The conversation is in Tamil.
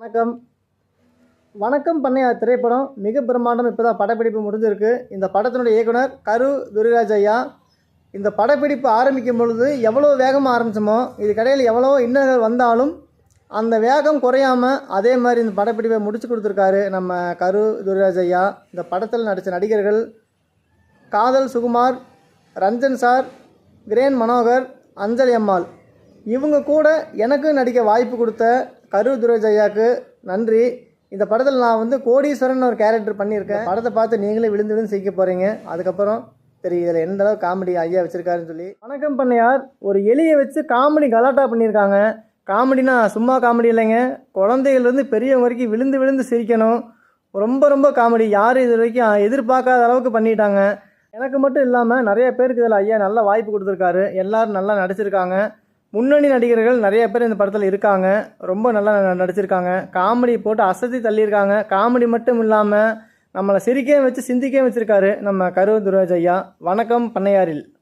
வணக்கம். வணக்கம் பண்ணையா திரைப்படம் மிக பிரம்மாண்டம் இப்போ தான் படப்பிடிப்பு முடிஞ்சிருக்கு. இந்த படத்தினுடைய இயக்குனர் கரு துரிராஜ் ஐயா. இந்த படப்பிடிப்பு ஆரம்பிக்கும் பொழுது எவ்வளோ வேகமாக ஆரம்பிச்சோமோ இது கடையில் எவ்வளோ இன்னர்கள் வந்தாலும் அந்த வேகம் குறையாமல் அதே மாதிரி இந்த படப்பிடிப்பை முடிச்சு கொடுத்துருக்காரு நம்ம கரு துரிராஜ் ஐயா. இந்த படத்தில் நடித்த நடிகர்கள் காதல் சுகுமார் ரஞ்சன் சார் கிரேன் மனோகர் அஞ்சலி அம்மாள். இவங்க கூட எனக்கு நடிக்க வாய்ப்பு கொடுத்த கரு துரேஜ் நன்றி. இந்த படத்தில் நான் வந்து கோடீஸ்வரன் ஒரு கேரக்டர் பண்ணியிருக்கேன். படத்தை பார்த்து நீங்களே விழுந்து விழுந்து சிரிக்க போகிறீங்க அதுக்கப்புறம் தெரியும் இதில் எந்த அளவுக்கு காமெடி ஐயா வச்சுருக்காருன்னு சொல்லி. வணக்கம் பண்ணையார். ஒரு எலியை வச்சு காமெடி கலாட்டா பண்ணியிருக்காங்க. காமெடினா சும்மா காமெடி இல்லைங்க. குழந்தைகள்லேருந்து பெரியவங்க வரைக்கும் விழுந்து விழுந்து சிரிக்கணும். ரொம்ப ரொம்ப காமெடி யாரும் இது வரைக்கும் எதிர்பார்க்காத அளவுக்கு பண்ணிட்டாங்க. எனக்கு மட்டும் இல்லாமல் நிறைய பேருக்கு இதில் ஐயா நல்ல வாய்ப்பு கொடுத்துருக்காரு. எல்லாரும் நல்லா நடிச்சிருக்காங்க. முன்னணி நடிகர்கள் நிறைய பேர் இந்த படத்தில் இருக்காங்க. ரொம்ப நல்லா ந- நடிச்சிருக்காங்க. காமெடி போட்டு அசத்தி தள்ளியிருக்காங்க. காமெடி மட்டும் இல்லாமல் நம்மளை சிரிக்க வச்சு சிந்திக்க வச்சுருக்காரு நம்ம கரு துராஜ் ஐயா. வணக்கம் பண்ணையாரில்.